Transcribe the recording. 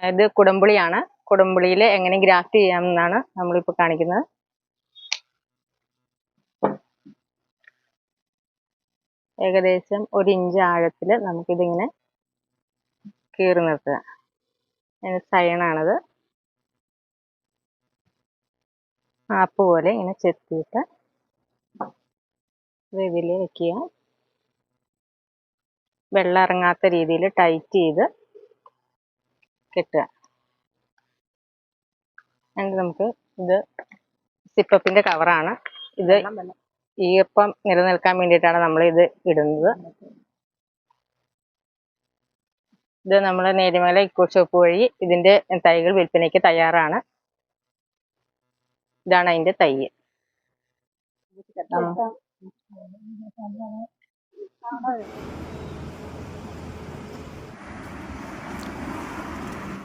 ഇത് കുടംപുളിയാണ് കുടംപുളിയിൽ എങ്ങനെ ഗ്രാഫ്റ്റ് ചെയ്യാമെന്നാണ് നമ്മളിപ്പോൾ കാണിക്കുന്നത്. ഏകദേശം ഒരു ഇഞ്ച് ആഴത്തിൽ നമുക്കിതിങ്ങനെ കീറി നിർത്തുക. അതിന് സയണാണത് ആപ്പ് പോലെ ഇങ്ങനെ ചെത്തിയിട്ട് ഇത് വെക്കുക. വെള്ളം ഇറങ്ങാത്ത രീതിയിൽ ടൈറ്റ് ചെയ്ത് കെട്ടുക. എന്നിട്ട് നമുക്ക് ഇത് സിപ്പപ്പിന്റെ കവറാണ് ഇത് ഈർപ്പം നിലനിൽക്കാൻ വേണ്ടിയിട്ടാണ് നമ്മൾ ഇത് ഇടുന്നത്. ഇത് നമ്മൾ നേരിമല ഇക്കോ ഷോപ്പ് വഴി ഇതിന്റെ തൈകൾ വിൽപ്പനയ്ക്ക് തയ്യാറാണ്. ഇതാണ് അതിന്റെ തൈ.